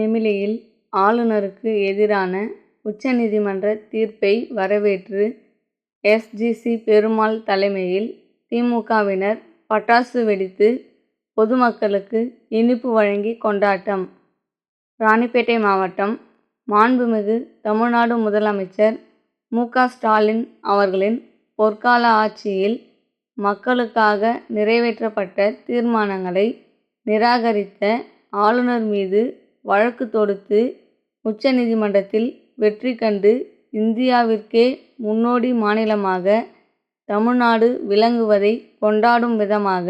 நெமிலியில் ஆளுநருக்கு எதிரான உச்சநீதிமன்ற தீர்ப்பை வரவேற்று எஸ்.ஜி.சி. பெருமாள் தலைமையில் திமுகவினர் பட்டாசு வெடித்து பொதுமக்களுக்கு இனிப்பு வழங்கி கொண்டாட்டம் ராணிப்பேட்டை மாவட்டம் மாண்புமிகு தமிழ்நாடு முதலமைச்சர் மு. ஸ்டாலின் அவர்களின் பொற்கால ஆட்சியில் மக்களுக்காக நிறைவேற்றப்பட்ட தீர்மானங்களை நிராகரித்த ஆளுநர் மீது வழக்கு தொடுத்து உச்சநீதிமன்றத்தில் வெற்றி கண்டு இந்தியாவிற்கே முன்னோடி மாநிலமாக தமிழ்நாடு விளங்குவதை கொண்டாடும் விதமாக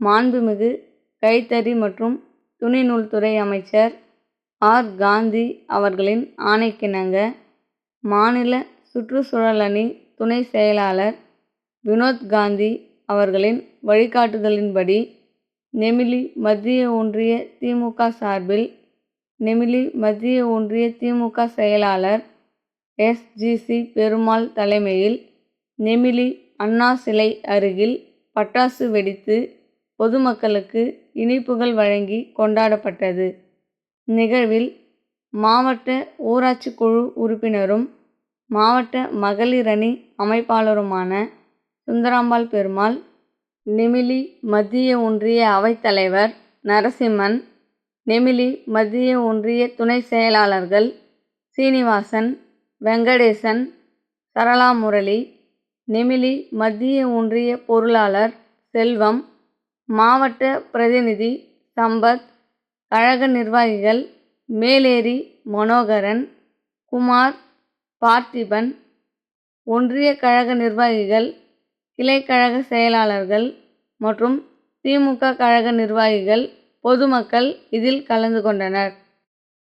மாண்புமிகு கைத்தறி மற்றும் துணிநூல்துறை அமைச்சர் ஆர். காந்தி அவர்களின் ஆணைக்கிணங்க மாநில சுற்றுச்சூழலணி துணை செயலாளர் வினோத் காந்தி அவர்களின் வழிகாட்டுதலின்படி நெமிலி மத்திய ஒன்றிய திமுக சார்பில் நெமிலி மத்திய ஒன்றிய திமுக செயலாளர் எஸ்.ஜி.சி. பெருமாள் தலைமையில் நெமிலி அண்ணா சிலை அருகில் பட்டாசு வெடித்து பொதுமக்களுக்கு இனிப்புகள் வழங்கி கொண்டாடப்பட்டது. நிகழ்வில் மாவட்ட ஊராட்சிக்குழு உறுப்பினரும் மாவட்ட மகளிரணி அமைப்பாளருமான சுந்தராம்பாள் பெருமாள் நெமிலி மத்திய ஒன்றிய அவைத்தலைவர் நரசிம்மன் நெமிலி மத்திய ஒன்றிய துணை செயலாளர்கள் சீனிவாசன் வெங்கடேசன் சரளாமுரளி நெமிலி மத்திய ஒன்றிய பொருளாளர் செல்வம் மாவட்ட பிரதிநிதி சம்பத் கழக நிர்வாகிகள் மேலேரி மனோகரன் குமார் பார்த்திபன் ஒன்றிய கழக நிர்வாகிகள் கிளைக்கழக செயலாளர்கள் மற்றும் திமுக கழக நிர்வாகிகள் பொதுமக்கள் இதில் கலந்து கொண்டனர்.